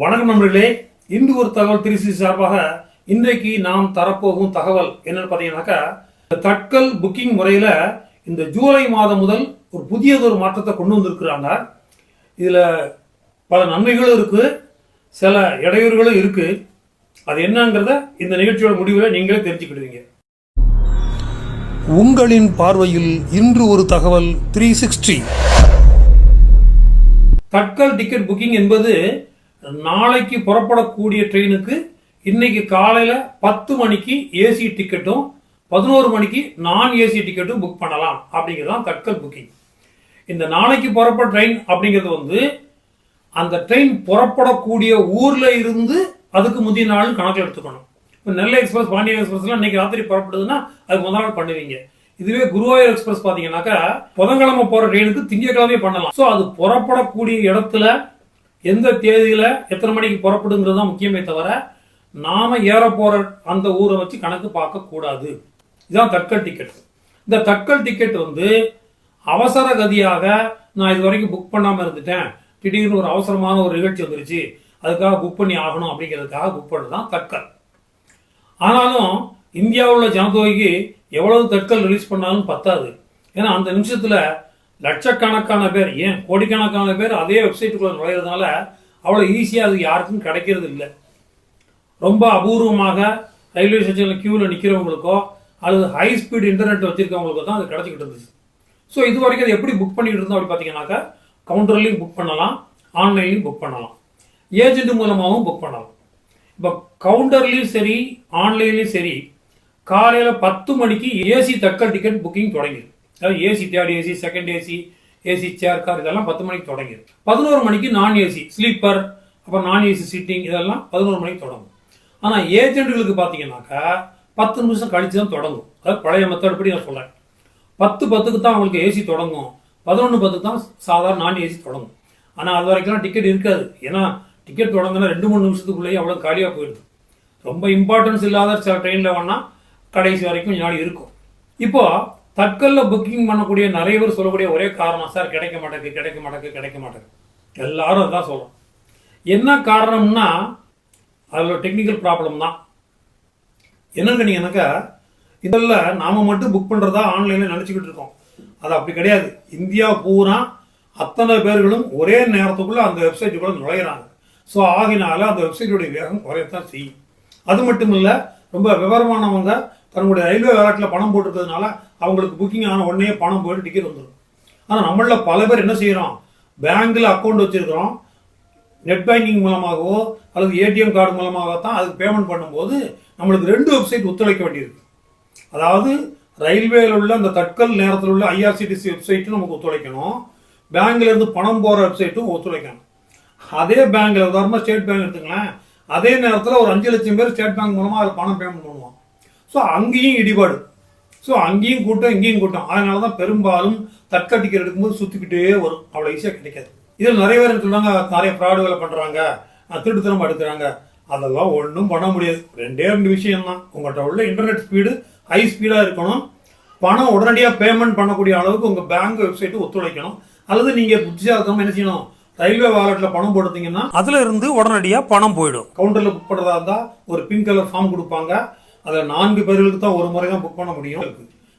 வணக்கம் நண்பர்களே. இன்று ஒரு தகவல் திருச்சி சார்பாக இன்றைக்கு நாம் தரப்போகும் தகவல் என்னன்னு பார்த்தீங்கன்னாக்கா தட்கல் புக்கிங் முறையில் இந்த ஜூலை மாதம் முதல் ஒரு புதியதொரு மாற்றத்தை கொண்டு வந்திருக்கிறாங்க. இதில் பல நன்மைகளும் இருக்கு சில இடையூறுகளும் இருக்கு. அது என்னங்கிறத இந்த நிகழ்ச்சியோட முடிவில் நீங்களே தெரிஞ்சுக்கிடுவீங்க. உங்களின் பார்வையில் இன்று ஒரு தகவல் three sixty Tatkal ticket booking என்பது நாளைக்கு புறப்படக்கூடிய ட்ரெயினுக்கு இன்னைக்கு காலையில் பத்து மணிக்கு ஏசி டிக்கெட்டும் பதினோரு மணிக்கு நான் ஏசி டிக்கெட்டும் புக் பண்ணலாம் அப்படிங்கிறது தான் தட்கல் புக்கிங் இந்த நாளைக்கு புறப்பட ட்ரெயின் அப்படிங்கிறது வந்து அந்த ட்ரெயின் புறப்படக்கூடிய ஊரில் இருந்து அதுக்கு முந்தைய நாள் கணக்கில் எடுத்துக்கணும். இப்போ நெல்லை எக்ஸ்பிரஸ் பாண்டியன் எக்ஸ்பிரஸ்லாம் இன்னைக்கு ராத்திரி புறப்படுதுன்னா அதுக்கு முதல் நாள் பண்ணுவீங்க. இதுவே குருவாயூர் எக்ஸ்பிரஸ் பார்த்தீங்கன்னாக்கா புதன்கிழமை போகிற ட்ரெயினுக்கு திங்கட்கிழமை பண்ணலாம். ஸோ அது புறப்படக்கூடிய இடத்துல எந்த தேதியில எத்தனை மணிக்கு புறப்படுங்கிறது தான் முக்கியமே தவிர நாம ஏற போற அந்த ஊரை வச்சு கணக்கு பார்க்க கூடாது. இதுதான் தட்கல் டிக்கெட் இந்த தட்கல் டிக்கெட் வந்து அவசர கதியாக நான் இது வரைக்கும் புக் பண்ணாம இருந்துட்டேன். திடீர்னு ஒரு அவசரமான ஒரு நிகழ்ச்சி வந்துருச்சு. அதுக்காக புக் பண்ணி ஆகணும் அப்படிங்கிறதுக்காக புக் பண்ணது தான் தட்கல் ஆனாலும் இந்தியாவில் உள்ள ஜனத்தொகைக்கு எவ்வளவு தட்கல் ரிலீஸ் பண்ணாலும் பத்தாது. ஏன்னா அந்த நிமிஷத்துல லட்சக்கணக்கான பேர் ஏன் கோடிக்கணக்கான பேர் அதே வெப்சைட்டுக்குள்ள நுழையிறதுனால அவ்வளோ ஈஸியாக அது யாருக்கும் கிடைக்கிறது இல்லை. ரொம்ப அபூர்வமாக ரயில்வே ஸ்டேஷனில் க்யூவில் நிற்கிறவங்களுக்கோ அல்லது ஹை ஸ்பீட் இன்டர்நெட் வச்சுருக்கவங்களுக்கோ தான் அது கிடச்சிக்கிட்டு இருந்துச்சு. ஸோ இது வரைக்கும் அது எப்படி புக் பண்ணிகிட்டு இருந்தோம் அப்படி பார்த்தீங்கன்னாக்கா கவுண்டர்லையும் புக் பண்ணலாம் ஆன்லைன்லையும் புக் பண்ணலாம். ஏஜென்ட் மூலமாகவும் புக் பண்ணலாம். இப்போ கவுண்டர்லையும் சரி ஆன்லைன்லையும் சரி காலையில் பத்து மணிக்கு ஏசி தக்கல் டிக்கெட் புக்கிங் தொடங்கிடும் அதாவது AC third AC second AC AC chair car இதெல்லாம் பத்து மணிக்கு தொடங்கிடும் பதினோரு மணிக்கு நான் ஏசி ஸ்லீப்பர் அப்புறம் நான் ஏசி சீட்டிங் இதெல்லாம் பதினோரு மணிக்கு தொடங்கும். ஆனால் ஏஜென்ட்டுகளுக்கு பார்த்தீங்கன்னாக்கா பத்து நிமிஷம் கழிச்சு தான் தொடங்கும். அதாவது பழைய மெத்தட் படி நான் சொல்கிறேன் பத்து பத்துக்கு தான் அவங்களுக்கு ஏசி தொடங்கும். பதினொன்று பத்துக்கு தான் சாதாரண நான் ஏசி தொடங்கும். ஆனால் அது வரைக்கும் டிக்கெட் இருக்காது. ஏன்னா டிக்கெட் தொடங்கினா ரெண்டு மூணு நிமிஷத்துக்குள்ளேயே அவ்வளோ காலியாக போயிடுது. ரொம்ப இம்பார்ட்டன்ஸ் இல்லாத சில ட்ரெயினில் வேணால் கடைசி வரைக்கும் நாள் இருக்கும். இப்போ தட்கல்ல புக்கிங் பண்ணக்கூடிய நிறைய பேர் சொல்லக்கூடிய ஒரே காரணம் சார் கிடைக்க மாட்டேங்குது கிடைக்க மாட்டேங்குது கிடைக்க மாட்டேங்குது. எல்லாரும் அதான் சொல்கிறோம் என்ன காரணம்னா அதில் டெக்னிக்கல் ப்ராப்ளம் தான். என்னன்னு கேட்டீங்கன்னாக்கா இதில் நாம மட்டும் புக் பண்றதா ஆன்லைன்ல நினைச்சுக்கிட்டு இருக்கோம். அது அப்படி கிடையாது. இந்தியா பூரா அத்தனை பேர்களும் ஒரே நேரத்துக்குள்ள அந்த வெப்சைட்டுக்குள்ள நுழையிறாங்க. ஸோ ஆகினால அந்த வெப்சைட்டுடைய வேகம் குறையத்தான் செய்யும். அது மட்டும் இல்லை ரொம்ப விவரமானவங்க தன்னுடைய ரயில்வே வேலட்டில் பணம் போட்டிருக்கிறதுனால அவங்களுக்கு புக்கிங் ஆன உடனே பணம் போயிட்டு டிக்கெட் வந்துடும் ஆனால் நம்மள பல பேர் என்ன செய்கிறோம் பேங்க்கில் அக்கௌண்ட் வச்சிருக்கிறோம். நெட் பேங்கிங் மூலமாகவோ அல்லது ஏடிஎம் கார்டு மூலமாக தான் அதுக்கு பேமெண்ட் பண்ணும்போது நம்மளுக்கு ரெண்டு வெப்சைட் ஒத்துழைக்க வேண்டியிருக்கு. அதாவது ரயில்வேயில் உள்ள அந்த தட்கல் நேரத்தில் உள்ள ஐஆர்சிடிசி வெப்சைட்டும் நமக்கு ஒத்துழைக்கணும். பேங்க்லேருந்து பணம் போகிற வெப்சைட்டும் ஒத்துழைக்கணும். அதே பேங்க்கில் உதாரணமாக ஸ்டேட் பேங்க் எடுத்துக்கலாம் அதே நேரத்தில் ஒரு அஞ்சு லட்சம் பேர் ஸ்டேட் பேங்க் மூலமாக அதில் பணம் பேமெண்ட் பண்ணுவோம் ஸோ அங்கேயும் இடிபாடு. ஸோ அங்கேயும் கூட்டம் இங்கேயும் கூட்டம். அதனால தான் பெரும்பாலும் தட்கல் டிக்கெட் எடுக்கும்போது சுற்றிக்கிட்டே வரும் அவ்வளோ ஈஸியாக கிடைக்காது. இதில் நிறைய பேர் சொல்றாங்க நிறைய ஃப்ராடு வேலை பண்ணுறாங்க திருட்டுத்தனம் எடுக்கிறாங்க. அதெல்லாம் ஒன்றும் பண்ண முடியாது. ரெண்டே ரெண்டு விஷயம் தான் உங்கள்கிட்ட உள்ள இன்டர்நெட் ஸ்பீடு ஹை ஸ்பீடாக இருக்கணும். பணம் உடனடியாக பேமெண்ட் பண்ணக்கூடிய அளவுக்கு உங்கள் பேங்க் வெப்சைட் ஒத்துழைக்கணும். அல்லது நீங்கள் புத்திசாலித்தனம் என்ன செய்யணும்? ரயில்வே வாலெட்ல பணம் போடுறீங்கன்னா அதுல இருந்து உடனடியா பணம் போயிடும். கவுண்டர்ல புக் பண்றதா இருந்தா ஒரு பிங்க் கலர் ஃபார்ம் கொடுப்பாங்க. அதில் நான்கு பேர்களுக்கு தான் ஒரு முறை தான் புக் பண்ண முடியும்.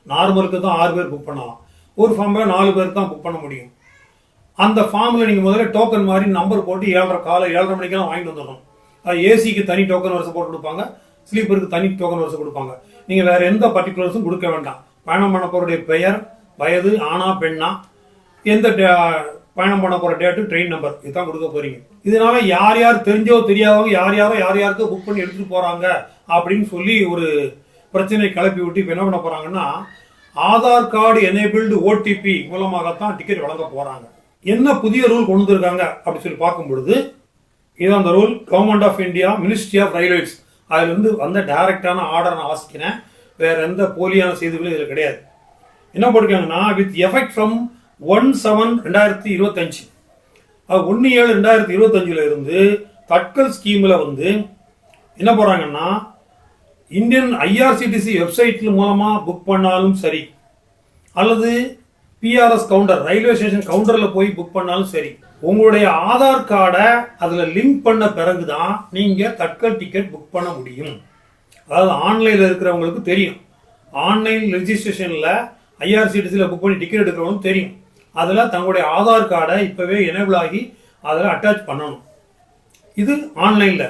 நார்மலுக்கு தான் ஆறு பேர் புக் பண்ணலாம். ஒரு ஃபார்மில் நாலு பேர் தான் புக் பண்ண முடியும். அந்த ஃபார்மில் நீங்கள் முதல்ல டோக்கன் மாதிரி நம்பர் போட்டு ஏழரை காலை ஏழரை மணிக்கெல்லாம் வாங்கிட்டு வந்துடணும். அது ஏசிக்கு தனி டோக்கன் வரிசை போட்டு கொடுப்பாங்க. ஸ்லீப்பருக்கு தனி டோக்கன் வரிசை கொடுப்பாங்க. நீங்கள் வேறு எந்த பர்டிகுலர்ஸும் கொடுக்க வேண்டாம். பயணம் பண்ண போறடைய பெயர் வயது ஆணா பெண்ணா எந்த டே- பயணம் பண்ண போகிற டேட்டு ட்ரெயின் நம்பர் இதுதான் கொடுக்க போகிறீங்க இதனால யார் யார் தெரிஞ்சோ தெரியாதவங்க யார் யாரோ யார் யாருக்கோ புக் பண்ணி எடுத்துகிட்டு போகிறாங்க அப்படின்னு சொல்லி ஒரு பிரச்சனை கிளப்பி விட்டு இப்போ என்ன பண்ண போகிறாங்கன்னா ஆதார் கார்டு எனேபிள்டு ஓடிபி மூலமாகத்தான் டிக்கெட் வழங்க போகிறாங்க என்ன புதிய ரூல் கொண்டு வந்திருக்காங்க அப்படின்னு சொல்லி பார்க்கும் பொழுது இது அந்த rule government of India ministry of railways அதுலேருந்து வந்த டைரக்டான ஆர்டர் நான் வாசிக்கிறேன். வேற எந்த போலியான செய்திகளும் இதில் கிடையாது. என்ன போட்டிருக்காங்கன்னா with effect from one seven ரெண்டாயிரத்தி இருபத்தஞ்சு. அது ஒன்று ஏழு ரெண்டாயிரத்தி இருபத்தஞ்சில் இருந்து தட்கல் ஸ்கீமில் வந்து என்ன போகிறாங்கன்னா இந்தியன் ஐஆர்சிடிசி வெப்சைட்ல மூலமாக புக் பண்ணாலும் சரி அல்லது பிஆர்எஸ் கவுண்டர் ரயில்வே ஸ்டேஷன் கவுண்டரில் போய் புக் பண்ணாலும் சரி உங்களுடைய ஆதார் கார்டை அதில் லிங்க் பண்ண பிறகு தான் நீங்கள் தட்கல் டிக்கெட் புக் பண்ண முடியும். அதாவது ஆன்லைனில் இருக்கிறவங்களுக்கு தெரியும். ஆன்லைன் ரெஜிஸ்ட்ரேஷனில் ஐஆர்சிடிசியில் புக் பண்ணி டிக்கெட் எடுக்கிறவங்களுக்கு தெரியும். அதில் தங்களுடைய ஆதார் கார்டை இப்போவே எனேபிள் ஆகி அதில் அட்டாச் பண்ணணும். இது ஆன்லைனில்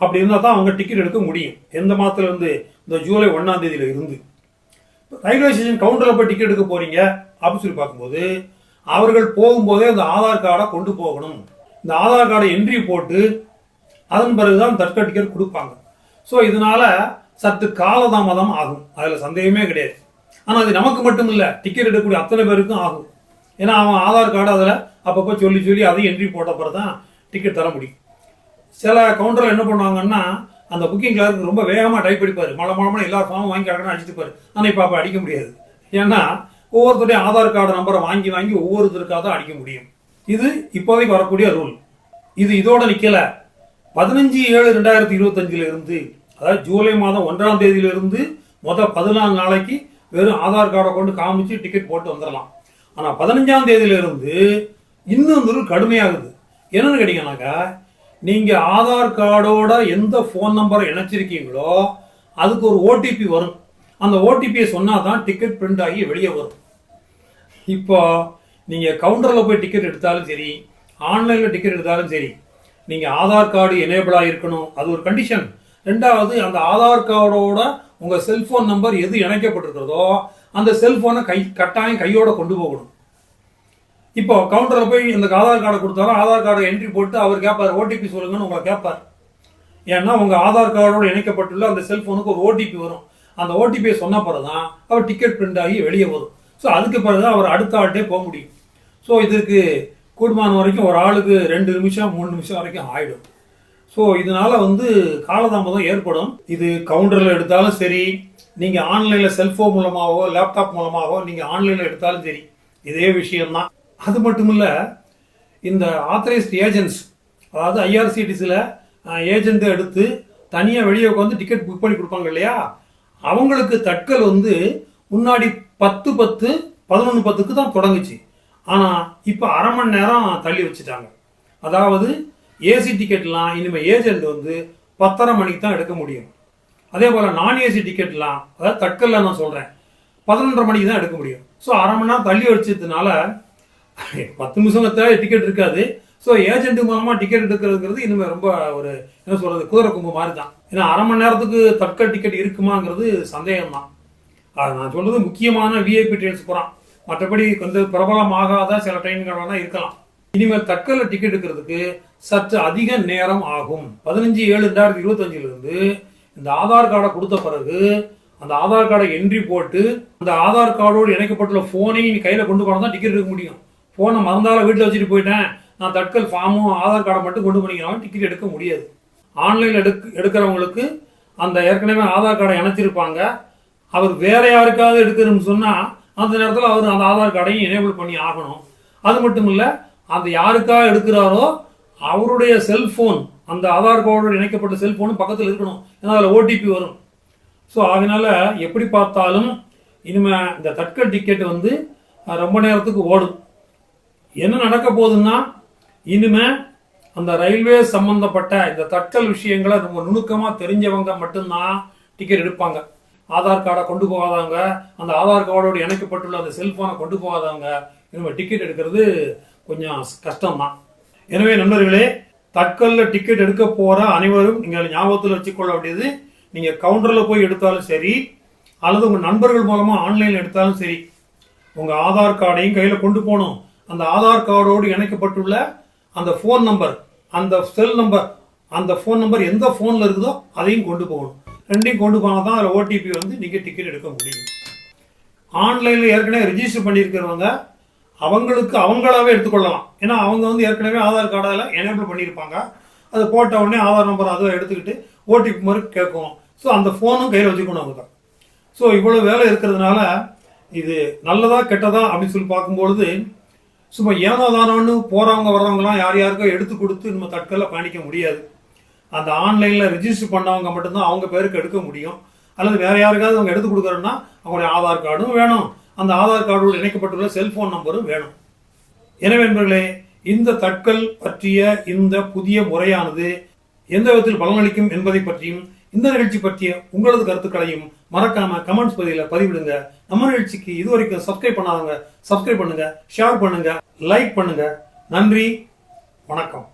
அப்படி இருந்தால் தான் அவங்க டிக்கெட் எடுக்க முடியும். எந்த மாதத்துல இருந்து? இந்த ஜூலை ஒன்றாம் தேதியில இருந்து. ரயில்வே ஸ்டேஷன் கவுண்டரில் போய் டிக்கெட் எடுக்க போறீங்க அப்படின்னு சொல்லி பார்க்கும்போது அவர்கள் போகும்போதே அந்த ஆதார் கார்டை கொண்டு போகணும். இந்த ஆதார் கார்டை என்ட்ரி போட்டு அதன் பிறகுதான் தட்க டிக்கெட் கொடுப்பாங்க. ஸோ இதனால சற்று காலதாமதம் ஆகும். அதில் சந்தேகமே கிடையாது. ஆனால் அது நமக்கு மட்டும் இல்லை டிக்கெட் எடுக்கக்கூடிய அத்தனை பேருக்கும் ஆகும். ஏன்னா அவன் ஆதார் கார்டு அதில் அப்பப்போ சொல்லி சொல்லி அதையும் என்ட்ரி போட்ட பிறகு தான் டிக்கெட் தர முடியும். சில கவுண்டரில் என்ன பண்ணுவாங்கன்னா அந்த புக்கிங் கிளார்க்கு ரொம்ப வேகமாக டைப் அடிப்பார். மழை மழமான எல்லா ஃபார்மும் வாங்கி கிடக்கணும் அடிச்சுப்பார் ஆனால் இப்போ அப்போ அடிக்க முடியாது. ஏன்னா ஒவ்வொருத்தருடைய ஆதார் கார்டு நம்பரை வாங்கி வாங்கி ஒவ்வொருத்தருக்காக தான் அடிக்க முடியும். இது இப்போதைக்கு வரக்கூடிய ரூல் இது இதோட நிற்கலை பதினஞ்சு ஏழு ரெண்டாயிரத்தி இருபத்தஞ்சுல இருந்து அதாவது ஜூலை மாதம் ஒன்றாம் தேதியிலிருந்து மொத்தம் பதினாலு நாளைக்கு வெறும் ஆதார் கார்டை கொண்டு காமிச்சு டிக்கெட் போட்டு வந்துடலாம் ஆனால் பதினஞ்சாம் தேதியிலிருந்து இன்னும் ரூல் கடுமையாகுது. என்னன்னு கேட்டீங்கன்னாக்கா நீங்க ஆதார் கார்டோட எந்த ஃபோன் நம்பரை இணைச்சிருக்கீங்களோ அதுக்கு ஒரு ஓடிபி வரும். அந்த ஓடிபியை சொன்னால் தான் டிக்கெட் பிரிண்ட் ஆகி வெளியே வரும். இப்போ நீங்கள் கவுண்டரில் போய் டிக்கெட் எடுத்தாலும் சரி ஆன்லைனில் டிக்கெட் எடுத்தாலும் சரி நீங்கள் ஆதார் கார்டு எனேபிளாக இருக்கணும் அது ஒரு கண்டிஷன் ரெண்டாவது அந்த ஆதார் கார்டோட உங்கள் செல்ஃபோன் நம்பர் எது இணைக்கப்பட்டிருக்கிறதோ அந்த செல்ஃபோனை கை கட்டாயம் கையோட கொண்டு போகணும். இப்போ கவுண்டரில் போய் இந்த ஆதார் கார்டை கொடுத்தாலும் ஆதார் கார்டை என்ட்ரி போட்டு அவர் கேட்பார் ஓடிபி சொல்லுங்கன்னு உங்களை கேட்பார் ஏன்னா உங்கள் ஆதார் கார்டோட இணைக்கப்பட்டுள்ள அந்த செல்ஃபோனுக்கு ஒரு ஓடிபி வரும். அந்த ஓடிபியை சொன்ன பிறகுதான் அவர் டிக்கெட் பிரிண்ட் ஆகி வெளியே வரும். ஸோ அதுக்கு பிறகு தான் அவர் அடுத்த ஆள்கிட்டே போக முடியும். ஸோ இதற்கு கூடுமான வரைக்கும் ஒரு ஆளுக்கு ரெண்டு நிமிஷம் மூணு நிமிஷம் வரைக்கும் ஆயிடும். ஸோ இதனால் வந்து காலதாமதம் ஏற்படும். இது கவுண்டரில் எடுத்தாலும் சரி நீங்கள் ஆன்லைனில் செல்ஃபோன் மூலமாகவோ லேப்டாப் மூலமாகவோ நீங்கள் ஆன்லைனில் எடுத்தாலும் சரி இதே விஷயம்தான். அது மட்டும் இல்லை இந்த ஆத்தரைஸ்ட் ஏஜென்ட்ஸ் அதாவது ஐஆர்சிடிசியில் ஏஜென்ட் எடுத்து தனியாக வெளியே உட்காந்து டிக்கெட் புக் பண்ணி கொடுப்பாங்க இல்லையா? அவங்களுக்கு தட்கல் வந்து முன்னாடி பத்து பத்து பதினொன்று பத்துக்கு தான் தொடங்குச்சு. ஆனால் இப்போ அரை மணி நேரம் தள்ளி வச்சுட்டாங்க. அதாவது ஏசி டிக்கெட்லாம் இனிமேல் ஏஜென்ட் வந்து பத்தரை மணிக்கு தான் எடுக்க முடியும். அதே போல் நான் ஏசி டிக்கெட்லாம் அதாவது தட்கல்ல நான் சொல்கிறேன் பதினொன்றரை மணிக்கு தான் எடுக்க முடியும். ஸோ அரை மணி நேரம் தள்ளி வச்சதுனால பத்து நிமிஷம் டிக்கெட் இருக்காது. ஸோ ஏஜென்ட் மூலமாக டிக்கெட் எடுக்கிறதுங்கிறது இனிமேல் ரொம்ப ஒரு என்ன சொல்கிறது குதிரை கும்பு மாதிரி தான் ஏன்னா அரை மணி நேரத்துக்கு தட்கல் டிக்கெட் இருக்குமாங்கிறது சந்தேகம் தான் அது நான் சொல்கிறது முக்கியமான விஐபி ட்ரெயின்ஸ் போகிறான் மற்றபடி கொஞ்சம் பிரபலமாகாத சில ட்ரெயின்கள் இருக்கலாம். இனிமேல் தட்கலில் டிக்கெட் எடுக்கிறதுக்கு சற்று அதிக நேரம் ஆகும். பதினஞ்சு ஏழு ரெண்டாயிரத்தி இருபத்தஞ்சிலிருந்து இந்த ஆதார் கார்டை கொடுத்த பிறகு அந்த ஆதார் கார்டை என்ட்ரி போட்டு அந்த ஆதார் கார்டோடு இணைக்கப்பட்டுள்ள ஃபோனையும் நீ கையில் கொண்டு போனால் தான் டிக்கெட் எடுக்க முடியும். ஃபோனை மறந்தால வீட்டில் வச்சுட்டு போயிட்டேன். நான் தட்கல் ஃபார்மும் ஆதார் கார்டை மட்டும் கொண்டு போனீங்கனாலும் டிக்கெட் எடுக்க முடியாது. ஆன்லைனில் எடுக்க எடுக்கிறவங்களுக்கு அந்த ஏற்கனவே ஆதார் கார்டை இணைச்சிருப்பாங்க. அவர் வேற யாருக்காவது எடுக்கணும்னு சொன்னால் அந்த நேரத்தில் அவர் அந்த ஆதார் கார்டையும் எனேபிள் பண்ணி ஆகணும். அது மட்டும் இல்லை அந்த யாருக்காக எடுக்கிறாரோ அவருடைய செல்ஃபோன் அந்த ஆதார் கார்டோடு இணைக்கப்பட்ட செல்ஃபோனும் பக்கத்தில் இருக்கணும். ஏன்னா அதில் ஓடிபி வரும். ஸோ அதனால் எப்படி பார்த்தாலும் இனிமேல் இந்த தட்கல் டிக்கெட் வந்து ரொம்ப நேரத்துக்கு ஓடும். என்ன நடக்க போகுதுன்னா இனிமே அந்த ரயில்வே சம்பந்தப்பட்ட இந்த தட்கல் விஷயங்களை ரொம்ப நுணுக்கமா தெரிஞ்சவங்க மட்டும்தான் டிக்கெட் எடுப்பாங்க. ஆதார் கார்டை கொண்டு போகாதவங்க அந்த ஆதார் கார்டோடு இணைக்கப்பட்டுள்ள அந்த செல்போனை கொண்டு போகாதவங்க இனிமேல் டிக்கெட் எடுக்கிறது கொஞ்சம் கஷ்டம்தான். எனவே நண்பர்களே தட்கல்ல டிக்கெட் எடுக்க போற அனைவரும் நீங்கள் ஞாபகத்தில் வச்சுக்கொள்ள வேண்டியது நீங்க கவுண்டர்ல போய் எடுத்தாலும் சரி அல்லது உங்க நண்பர்கள் மூலமா ஆன்லைன்ல எடுத்தாலும் சரி உங்க ஆதார் கார்டையும் கையில கொண்டு போகணும். அந்த ஆதார் கார்டோடு இணைக்கப்பட்டுள்ள அந்த ஃபோன் நம்பர் அந்த செல் நம்பர் அந்த ஃபோன் நம்பர் எந்த ஃபோனில் இருக்குதோ அதையும் கொண்டு போகணும். ரெண்டையும் கொண்டு போனால் தான் அதில் ஓடிபி வந்து நீங்கள் டிக்கெட் எடுக்க முடியும். ஆன்லைனில் ஏற்கனவே ரெஜிஸ்டர் பண்ணியிருக்கிறவங்க அவங்களுக்கு அவங்களாவே எடுத்துக்கொள்ளலாம். ஏன்னா அவங்க வந்து ஏற்கனவே ஆதார் கார்டில் எனேபிள் பண்ணியிருப்பாங்க. அது போட்ட உடனே ஆதார் நம்பர் அதை எடுத்துக்கிட்டு ஓடிபி மாதிரி கேட்கும் ஸோ அந்த ஃபோனும் கையில் வச்சுக்கணும் அவங்க ஸோ இவ்வளோ வேலை இருக்கிறதுனால இது நல்லதா கெட்டதா அப்படின்னு சொல்லி பார்க்கும்பொழுது சும்மா ஏனோ தானோன்னு போகிறவங்க வர்றவங்கலாம் யார் யாருக்கோ எடுத்து கொடுத்து நம்ம தட்கலில் பயணிக்க முடியாது. அந்த ஆன்லைனில் ரிஜிஸ்டர் பண்ணவங்க மட்டும்தான் அவங்க பேருக்கு எடுக்க முடியும். அல்லது வேறு யாருக்காவது அவங்க எடுத்து கொடுக்குறோன்னா அவங்களுடைய ஆதார் கார்டும் வேணும். அந்த ஆதார் கார்டோடு இணைக்கப்பட்டுள்ள செல்ஃபோன் நம்பரும் வேணும். எனவே நண்பர்களே இந்த தட்கல் பற்றிய இந்த புதிய முறையானது எந்த விதத்தில் பலனளிக்கும் என்பதை பற்றியும் இந்த நிகழ்ச்சி பற்றிய உங்களது கருத்துக்களையும் மறக்காம கமெண்ட்ஸ் பகுதியில் பதிவிடுங்க. நம்ம நிகழ்ச்சிக்கு இதுவரைக்கும் சப்ஸ்கிரைப் பண்ணாதவங்க சப்ஸ்கிரைப் பண்ணுங்க ஷேர் பண்ணுங்க லைக் பண்ணுங்க. நன்றி வணக்கம்.